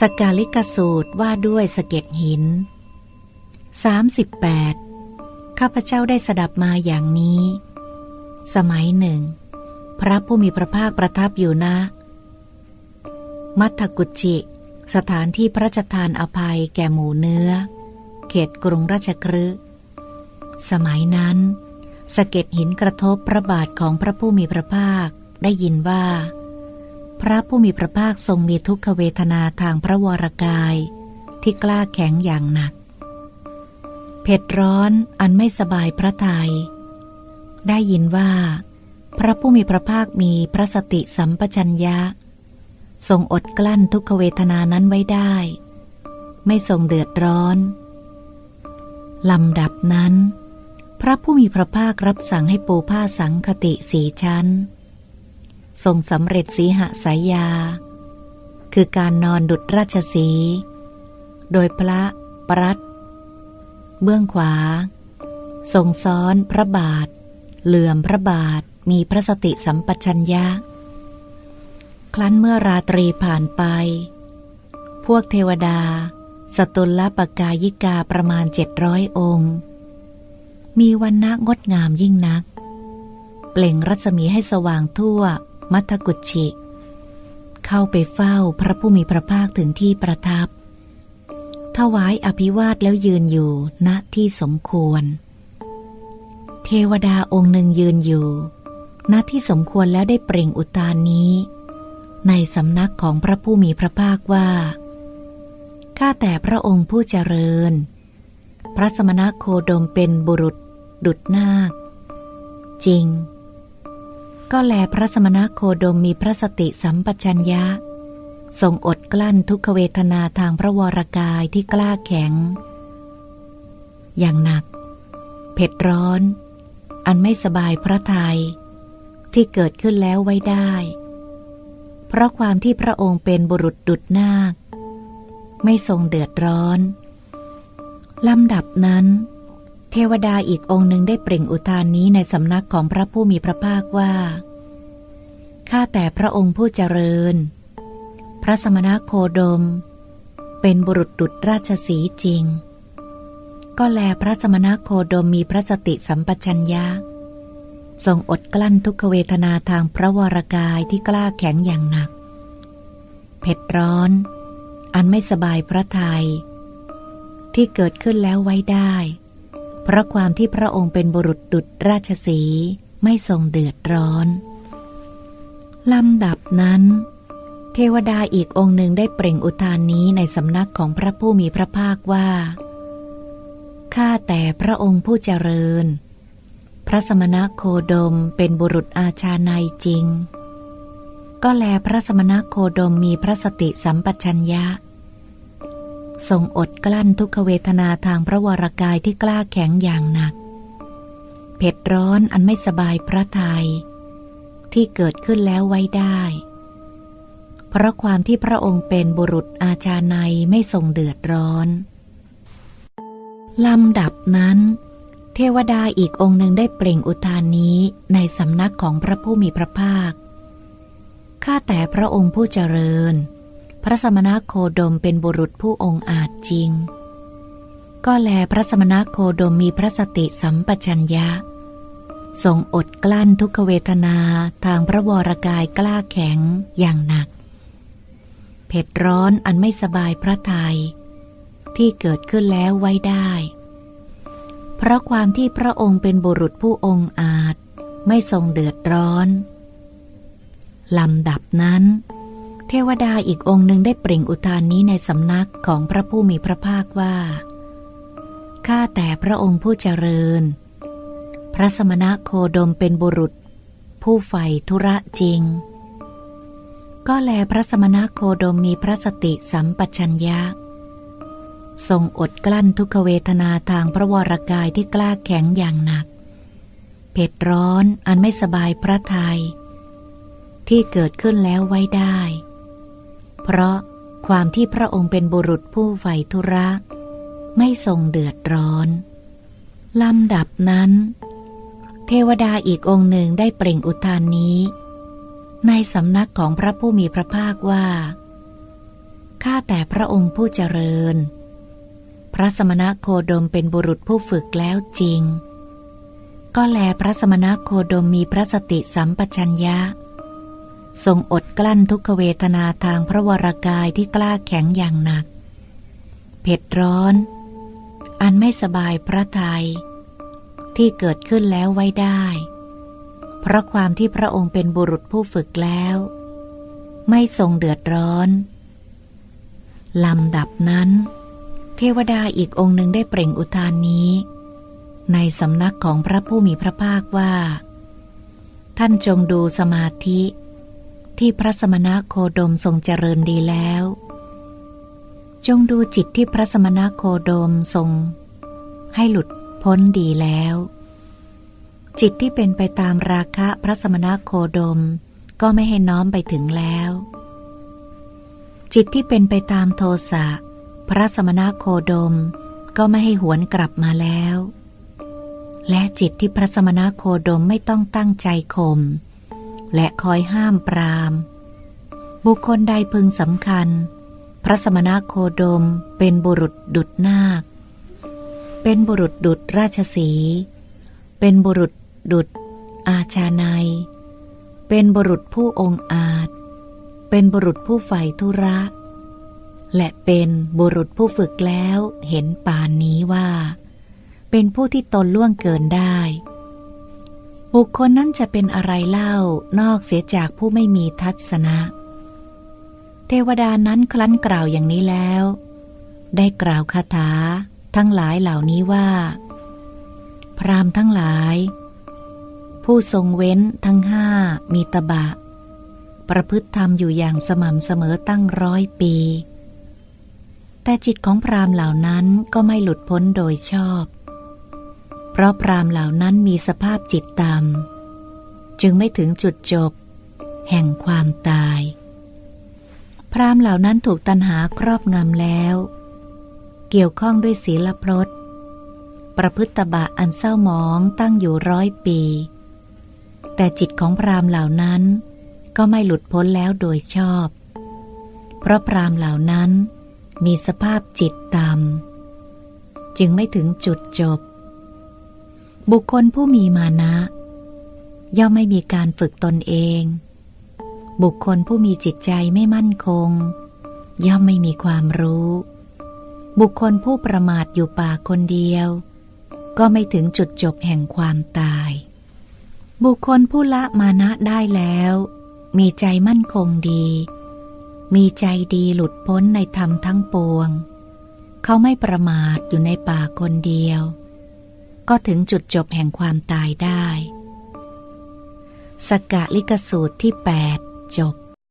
สกาลิกสูตรว่าด้วยสะเก็ดหิน 38. ข้าพเจ้าได้สดับมาอย่างนี้ สมัยหนึ่ง พระผู้มีพระภาคประทับอยู่นะ มัทกุจิ สถานที่พระราชทานอภัยแก่หมูเนื้อ เขตกรุงราชกฤห์สมัยนั้นสะเก็ดหินกระทบพระบาทของพระผู้มีพระภาคได้ยินว่า พระผู้มีพระภาคทรงมีทุกขเวทนาทางพระวรกาย ที่กล้าแข็งอย่างหนัก เผ็ดร้อนอันไม่สบายพระทยัยได้ยินว่า พระผู้มีพระภาคมีพระสติสัมปชัญญะ ทรงอดกลั้นทุกขเวทนานั้นไว้ได้ ไม่ทรงเดือดร้อนลำดับนั้น พระผู้มีพระภาครับสั่งให้ปูผ้าสังคติสีชั้น ทรงสำเร็จสีหสายยา คือการนอนดุจราชสี โดยพระปรัตเบื้องขวา ทรงซ้อนพระบาท เหลื่อมพระบาทมีพระสติสัมปชัญญะ ครั้นเมื่อราตรีผ่านไป พวกเทวดา สตุลละปกายิกาประมาณเจ็ดร้อยองค์ มีวันนะงดงามยิ่งนัก เปล่งรัศมีให้สว่างทั่ว มัทกุชิ เข้าไปเฝ้าพระผู้มีพระภาคถึงที่ประทับ ถวายอภิวาทแล้วยืนอยู่ณที่สมควร เทวดาองค์หนึ่งยืนอยู่ ณที่สมควรแล้วได้เปล่งอุทานนี้ ในสำนักของพระผู้มีพระภาคว่า ข้าแต่พระองค์ผู้เจริญ พระสมณโคดมเป็นบุรุษ ดุดนาค จริง ก็แลพระสมณโคดมมีพระสติสัมปชัญญะ ทรงอดกลั้นทุกขเวทนาทางพระวรกายที่กล้าแข็ง อย่างหนัก เผ็ดร้อน อันไม่สบายพระทยัยที่เกิดขึ้นแล้วไว้ได้ เพราะความที่พระองค์เป็นบุรุษดุดนาค ไม่ทรงเดือดร้อนลำดับนั้น เทวดาอีกองค์หนึ่งได้เปล่งอุทานนี้ในสำนักของพระผู้มีพระภาคว่า ข้าแต่พระองค์ผู้เจริญ พระสมณโคดม เป็นบุรุษดุจราชสีจริง ก็แลพระสมณโคดมมีพระสติสัมปชัญญะทรงอดกลั้นทุกขเวทนาทางพระวรกายที่กล้าแข็งอย่างหนัก เผ็ดร้อน อันไม่สบายพระทยัยที่เกิดขึ้นแล้วไว้ได้ เพราะความที่พระองค์เป็นบุรุษดุจราชสีไม่ทรงเดือดร้อน ลำดับนั้น เทวดาอีกองค์หนึ่งได้เปล่งอุทานนี้ในสำนักของพระผู้มีพระภาคว่า ข้าแต่พระองค์ผู้เจริญ พระสมณโคดมเป็นบุรุษอาชาในจริง ก็แลพระสมณโคดมมีพระสติสัมปชัญญะ ทรงอดกลั้นทุกขเวทนาทางพระวรกายที่กล้าแข็งอย่างหนัก เผ็ดร้อนอันไม่สบายพระทยัยที่เกิดขึ้นแล้วไว้ได้ เพราะความที่พระองค์เป็นบุรุษอาชาในไม่ทรงเดือดร้อน ลำดับนั้น เทวดาอีกองค์หนึ่งได้เปล่งอุทานนี้ในสำนักของพระผู้มีพระภาค ข้าแต่พระองค์ผู้เจริญ พระสมณโคดมเป็นบุรุษผู้องอาจจริง ก็แลพระสมณโคดมมีพระสติสัมปชัญญะ ทรงอดกลั้นทุกขเวทนาทางพระวรกายกล้าแข็งอย่างหนัก เผ็ดร้อนอันไม่สบายพระทยัยที่เกิดขึ้นแล้วไว้ได้ เพราะความที่พระองค์เป็นบุรุษผู้องค์อาจไม่ทรงเดือดร้อนลำดับนั้น ทวดาอีกองค์หนึ่งได้เปล่งอุทานนี้ในสำนักของพระผู้มีพระภาคว่า ข้าแต่พระองค์ผู้เจริญ พระสมณโคดมเป็นบุรุษ ผู้ใฝ่ธุระจริง ก็แลพระสมณโคดมมีพระสติสัมปชัญญะ ทรงอดกลั้นทุกเวทนาทางพระวรกายที่กล้าแข็งอย่างหนัก เผ็ดร้อนอันไม่สบายพระทยัยที่เกิดขึ้นแล้วไว้ได้ เพราะความที่พระองค์เป็นบุรุษผู้ใฝ่ธุระ ไม่ทรงเดือดร้อน ลำดับนั้น เทวดาอีกองค์หนึ่งได้เปล่งอุทานนี้ ในสำนักของพระผู้มีพระภาคว่า ข้าแต่พระองค์ผู้เจริญ พระสมณะโคดมเป็นบุรุษผู้ฝึกแล้วจริง ก็แลพระสมณะโคดมมีพระสติสัมปชัญญะ ทรงอดกลั้นทุกขเวทนาทางพระวรากายที่กล้าแข็งอย่างหนัก เผ็ดร้อน อันไม่สบายพระทยัยที่เกิดขึ้นแล้วไว้ได้ เพราะความที่พระองค์เป็นบุรุษผู้ฝึกแล้ว ไม่ทรงเดือดร้อน ลำดับนั้น เทวดาอีกองค์หนึ่งได้เปล่งอุทานนี้ ในสำนักของพระผู้มีพระภาคว่า ท่านจงดูสมาธิ ที่พระสมณะโคดมทรงเจริญดีแล้ว จงดูจิตที่พระสมณะโคดมทรง ให้หลุดพ้นดีแล้ว จิตที่เป็นไปตามราคะพระสมณะโคดมก็ไม่ให้น้อมไปถึงแล้ว จิตที่เป็นไปตามโทสะพระสมณะโคดมก็ไม่ให้หวนกลับมาแล้ว และจิตที่พระสมณะโคดมไม่ต้องตั้งใจข่ม และคอยห้ามปราม บุคคลใดพึงสำคัญ พระสมณโคดมเป็นบุรุษดุดนาค เป็นบุรุษดุดราชสี เป็นบุรุษดุดอาชาในเป็นบุรุษผู้องอาจ เป็นบุรุษผู้ใฝ่ธุระ และเป็นบุรุษผู้ฝึกแล้วเห็นป่านนี้ว่า เป็นผู้ที่ตนล่วงเกินได้ บุคคลนั้นจะเป็นอะไรเล่านอกเสียจากผู้ไม่มีทัศนะ เทวดานั้นคลั้นกล่าวอย่างนี้แล้ว ได้กล่าวคาถาทั้งหลายเหล่านี้ว่า พรามทั้งหลาย ผู้ทรงเว้นทั้งห้ามีตบะ ประพฤติธรรมอยู่อย่างสม่ำเสมอตั้งร้อยปี แต่จิตของพรามเหล่านั้นก็ไม่หลุดพ้นโดยชอบ เพราะพรามเหล่านั้นมีสภาพจิตต่ำจึงไม่ถึงจุดจบ แห่งความตาย พรามเหล่านั้นถูกตันหาครอบงำแล้ว เกี่ยวข้องด้วยศีลพรตประพฤติบะอันเศร้าหมองตั้งอยู่ร้อยปี แต่จิตของพรามเหล่านั้นก็ไม่หลุดพ้นแล้วโดยชอบ เพราะพรามเหล่านั้นมีสภาพจิตต่ำจึงไม่ถึงจุดจบ บุคคลผู้มีมานะ ย่อมไม่มีการฝึกตนเอง บุคคลผู้มีจิตใจไม่มั่นคง ย่อมไม่มีความรู้ บุคคลผู้ประมาทอยู่ป่าคนเดียว ก็ไม่ถึงจุดจบแห่งความตาย บุคคลผู้ละมานะได้แล้ว มีใจมั่นคงดี มีใจดีหลุดพ้นในธรรมทั้งปวง เขาไม่ประมาทอยู่ในป่าคนเดียว ก็ถึงจุดจบแห่งความตายได้ สกกะลิกสูตรที่ 8 จบ